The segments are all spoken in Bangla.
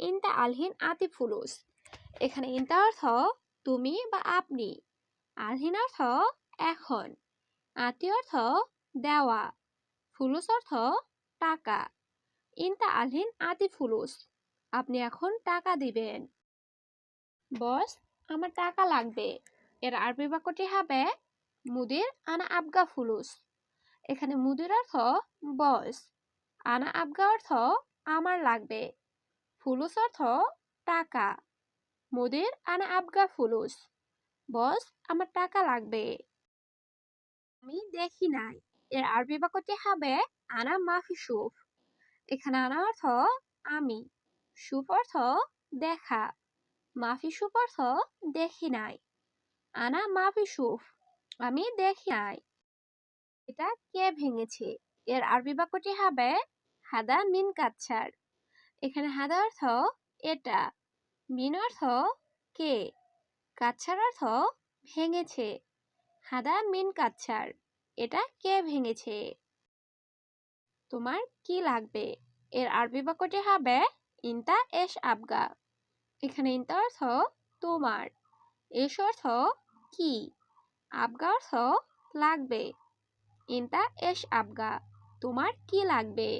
ইনতা আলহিন আতি ফুলুস। এখানে ইনতা অর্থ তুমি বা আপনি। আলহিন অর্থ এখন। আতি অর্থ দেওয়া। ফুলুস অর্থ টাকা। ইনতা আলহিন আতি ফুলুস। আপনি এখন টাকা দিবেন। বস, আমার টাকা লাগবে। এর আরবি বাক্যটি হবে মুদির আনা আবগা ফুলুস। এখানে মুদির অর্থ বস। আনা আবগা অর্থ আমার লাগবে। ফুলুস অর্থ টাকা। মুদির আনা আবগা ফুলুস। বস, আমার টাকা লাগবে। আমি দেখি নাই। এর আরবি বাক্যটি হবে, আনা মাফি সুফ। এখানে আনা অর্থ, আমি। সুফ অর্থ, দেখা। মাফি সুফ অর্থ, দেখি নাই। আনা মাফি সুফ, আমি দেখি নাই। এটা কে ভেঙেছে? এর আরবি বাক্যটি হবে, হাদা মিন কাচ্ছার। এখানে হাদা অর্থ এটা মিন অর্থ কে, কাচ্ছার অর্থ ভেঙেছে হাদা মিন কাচ্ছার, এটা কে ভেঙেছে? তোমার কি লাগবে? এর আরবি বাক্যটি হবে ইনতা এস আবগা। এখানে ইনতা অর্থ তোমার, এস অর্থ কি, আবগা অর্থ লাগবে, ইনতা এস আবগা, তোমার কি লাগবে?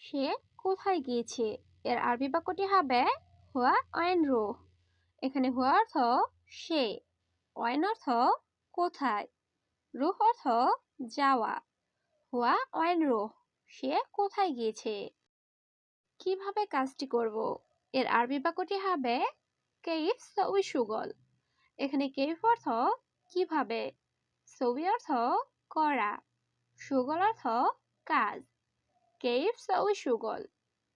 সে কোথায় গিয়েছে? এর আরবি বাক্যটি হবে হুয়া অয়েন রো এখানে হুয়া অর্থ সে অয়েন অর্থ কোথায়, রুহ অর্থ যাওয়া। হুয়া অয়েন রো সে কোথায় গিয়েছে? কীভাবে কাজটি করব? এর আরবি বাক্যটি হবে কেইফ সউই সুগল। এখানে কেইফ অর্থ কীভাবে সবি অর্থ করা, সুগল অর্থ কাজ। কেইফ সউই সুগল।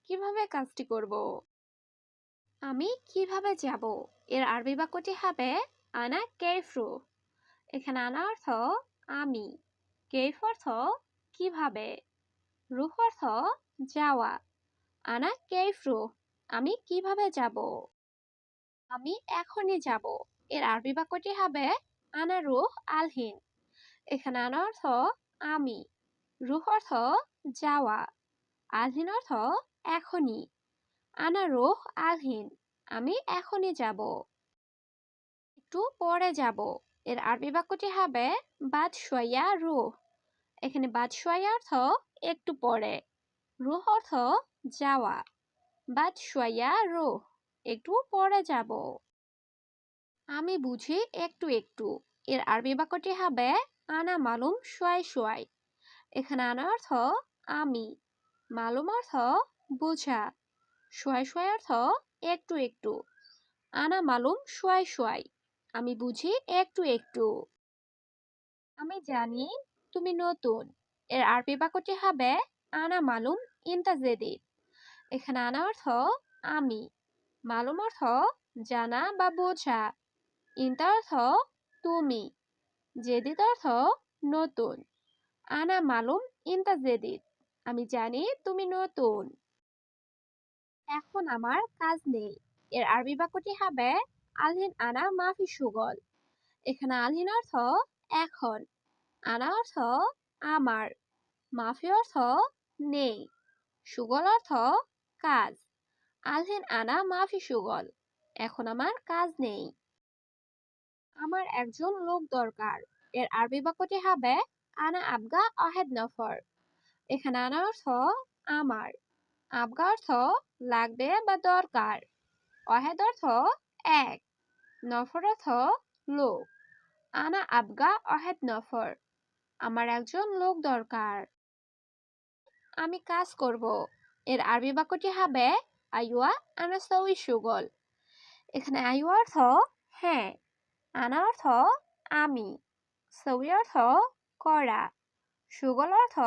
কীভাবে কাজটি করব? আমি কীভাবে যাব? এর আরবি বাক্যটি হবে, আনা কেইফরু এখানে আনা অর্থ, আমি কেইফ অর্থ, কীভাবে রুহ অর্থ, যাওয়া আনা কেইফরু আমি কীভাবে যাব আমি এখনই যাব এর আরবি বাক্যটি হবে, আনা রুহ আলহিন এখানে আনা অর্থ, আমি রুহ অর্থ, যাওয়া আলহিন অর্থ এখনই। আনা রুহ আলহিন, আমি এখনই যাব। একটু পরে যাব। এর আরবি বাক্যটি হবে বাদ সোয়া রুহ। এখানে বাদ সোয়া অর্থ একটু পরে। রুহ অর্থ যাওয়া। বাদ সোয়া রুহ, একটু পরে যাব। আমি বুঝি একটু একটু। এর আরবি বাক্যটি হবে আনা মালুম সোয়াই সোয়াই এখানে আনা অর্থ আমি। মালুম অর্থ বোঝা। সোয়াই সোয়াই অর্থ একটু একটু। আনা মালুম সোয়াই সোয়াই আমি বুঝি একটু একটু। আমি জানি তুমি নতুন। এর আরবি বাক্যটি হবে আনা মালুম ইনতা জেদিদ এখানে আনা অর্থ আমি। মালুম অর্থ জানা বা বোঝা। ইনতা অর্থ তুমি। জেদিদ অর্থ নতুন। আনা মালুম ইনতা জেদিদ আমি জানি তুমি নতুন। এখন আমার কাজ নেই। এর আরবি বাক্যটি হবে, আলহিন আনা মাফি সুগল। এখানে আলহিন অর্থ, এখন। আনা অর্থ, আমার। মাফি অর্থ, নেই। সুগল অর্থ, কাজ। আলহিন আনা মাফি সুগল, এখন আমার কাজ নেই। আমার একজন লোক দরকার। এর আরবি বাক্যটি হবে, আনা আবগা অহেদ নফর। এখানে আনা অর্থ, আমার। আবগা অর্থ লাগবে বা দরকার। অহেদ অর্থ এক, নফর অর্থ লোক। আনা আবগা অহেদ নফর, আমার একজন লোক দরকার। আমি কাজ করব। এর আরবি বাক্যটি হবে আইয়া আনা সউই সুগল। এখানে আইয়া অর্থ হ্যাঁ আনা অর্থ আমি সউই অর্থ করা, সুগল অর্থ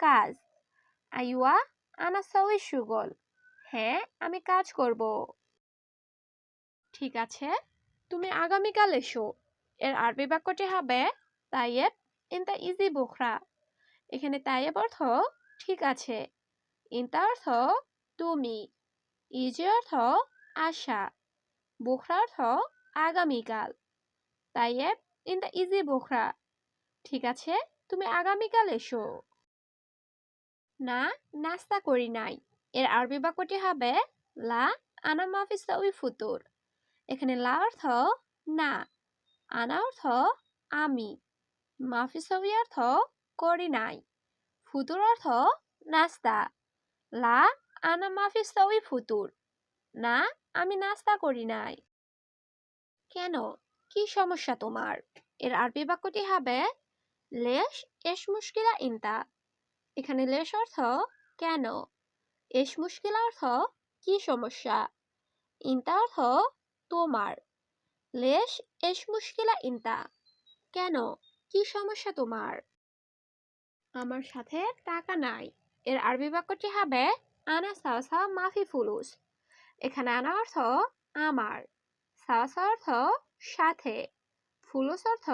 কাজ। আইয়া আনা সউই সুগল। হ্যাঁ আমি কাজ করব। ঠিক আছে, তুমি আগামীকাল এসো। এর আরবি বাক্যটি হবে, তাইয়েব ইনতা ইজি বুখরা। এখানে তাইয়েব অর্থ, ঠিক আছে। ইনতা অর্থ, তুমি। ইজি অর্থ, আশা। বুখরা অর্থ, আগামীকাল। তাইয়েব ইনতা ইজি বুখরা। ঠিক আছে, তুমি আগামীকাল এসো। না, নাস্তা করি নাই। এর আরবি বাক্যটি হবে, লা আনা মাফিস ফুতুর। এখানে লা অর্থ, না। আনা অর্থ, আমি। মাফিসবি অর্থ, করি নাই। ফুতুর অর্থ, নাস্তা। লা আনা মাফিসবি ফুতুর। না, আমি নাস্তা করি নাই। কেন? কি সমস্যা তোমার? এর আরবি বাক্যটি হবে, লেশ এস মুশকিলা ইনতা। এখানে লেশ অর্থ কেন? এস মুশকিলা অর্থ কি সমস্যা? ইনতা অর্থ তোমার। লেশ এস মুশকিলা ইনতা। কেন? কি সমস্যা তোমার? আমার সাথে টাকা নাই। এর আরবি বাক্যটি হবে, আনা সাওসা মাফি ফুলুস। এখানে আনা অর্থ আমার। সাওসা অর্থ সাথে। ফুলুস অর্থ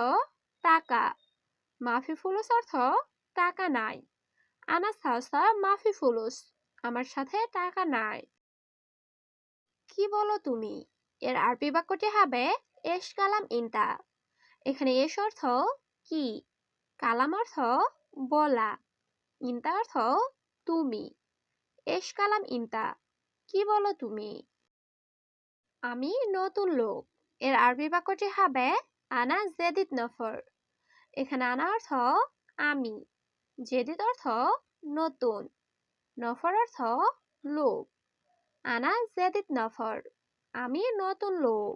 টাকা। মাফি ফুলুস অর্থ টাকা নাই। আনা সাওসা মাফি ফুলুস, আমার সাথে টাকা নাই। কি বলো তুমি? এর আরবি বাক্যটি হবে এস কালাম ইনতা এখানে এস অর্থ কি? কালাম অর্থ বলা। ইনতা অর্থ তুমি। এস কালাম ইনতা কি বলো তুমি? আমি নতুন লোক। এর আরবি বাক্যটি হবে আনা জেদিত নফর এখানে আনা অর্থ আমি। জেদিত অর্থ নতুন, নফর অর্থ লোক। আনা জেদিত নফর, আমি নতুন লোক।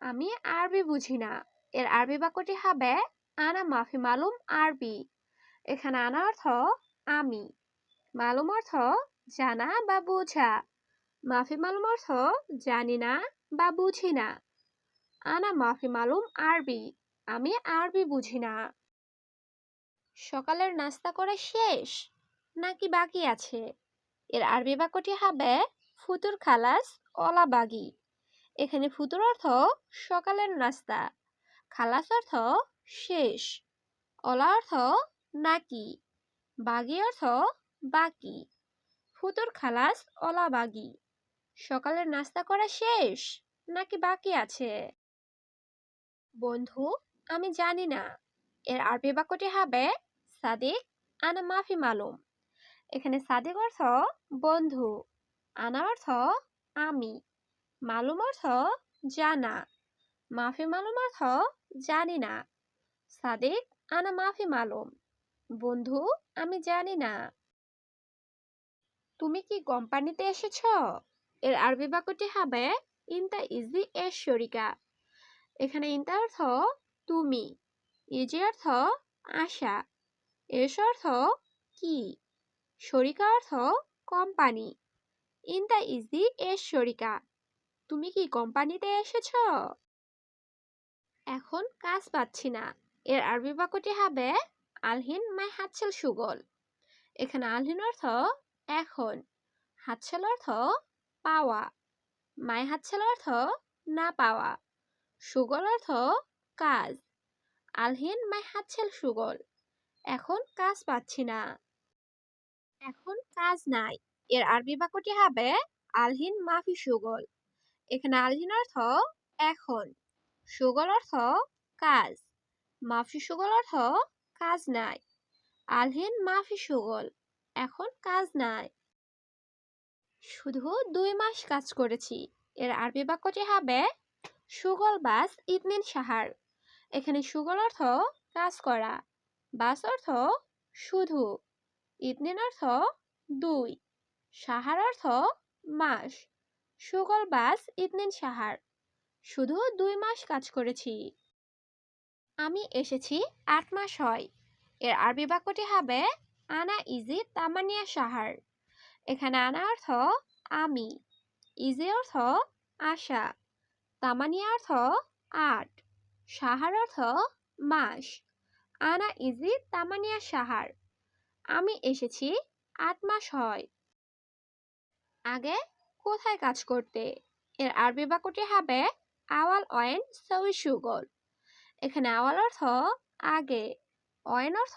আমি আরবি বুঝি না, এর আরবি বাক্যটি হবে, আনা মাফি মালুম আরবি। এখানে আনা অর্থ, আমি। মালুম অর্থ, জানা বা বোঝা। মাফি মালুম অর্থ, জানি না বা বুঝি না। আনা মাফি মালুম আরবি, আমি আরবি বুঝি না। সকালের নাস্তা করে শেষ? নাকি বাকি আছে? এর আরবি বাক্যটি হবে, ফুতুর খালাস, অলা বাগি। এখানে ফুতুর অর্থ, সকালের নাস্তা। খালাস অর্থ, শেষ। অলা অর্থ, নাকি। বাগি অর্থ, বাকি। ফুতুর খালাস, অলা বাগি। সকালের নাস্তা করা শেষ? নাকি বাকি আছে? বন্ধু, আমি জানি না। এর আরবি বাক্যটি হবে সাদিক আনা মাফি মালুম। এখানে সাদিক অর্থ বন্ধু, আনা অর্থ আমি, মালুম অর্থ জানা, মাফি মালুম অর্থ জানি না। সাদিক আনা মাফি মালুম, বন্ধু আমি জানি না। তুমি কি কোম্পানিতে এসেছ? এর আরবি বাক্যটি হবে, ইনতা ইজি এর শরিকা। এখানে ইনতা অর্থ তুমি, ইজি অর্থ আশা। এস অর্থ কি? শরিকা অর্থ কোম্পানি ইনতা ইজি এস শরিকা। তুমি কি কোম্পানিতে এসেছ? এখন কাজ পাচ্ছি না। এর আরবি বাক্যটি হবে, আলহিন মাই হাতছেল সুগল। এখানে আলহিন অর্থ, এখন। হাতছেল অর্থ, পাওয়া। মাই হাতছেল অর্থ, না পাওয়া। সুগল অর্থ, কাজ। আলহিন মাই হাতছেল সুগল। এখন কাজ পাচ্ছি না। এখন কাজ নাই। এর আরবি বাক্যটি হবে আলহিন মাফি সুগল। এখানে আলহিন অর্থ এখন। সুগল অর্থ কাজ। মাফি সুগল অর্থ কাজ নাই। আলহিন মাফি সুগল। এখন কাজ নাই। শুধু দুই মাস কাজ করেছি। এর আরবি বাক্যটি হবে সুগল বাস ইতনিন সাহার। এখানে সুগল অর্থ কাজ করা। বাস অর্থ শুধু, ইতনিন অর্থ দুই, সাহার অর্থ মাস, সুগল বাস ইতনিন সাহার। শুধু দুই মাস কাজ করেছি। আমি এসেছি আট মাস হয়। এর আরবি বাক্যটি হবে আনা ইজি তামানিয়া সাহার। এখানে আনা অর্থ আমি, ইজি অর্থ আশা, তামানিয়া অর্থ আট, সাহার অর্থ মাস। আনা ইজি, তামানিয়া সাহার। আমি এসেছি আট মাস হয়। আগে কোথায় কাজ করতে? এর আরবি বাক্যটি হবে আওয়াল অয়েন সউই সুগল। এখানে আওয়াল অর্থ আগে, অয়েন অর্থ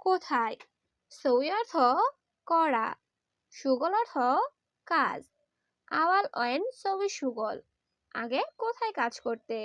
কোথায় সউই অর্থ করা, সুগল অর্থ কাজ। আওয়াল অয়েন সউই সুগল। আগে কোথায় কাজ করতে?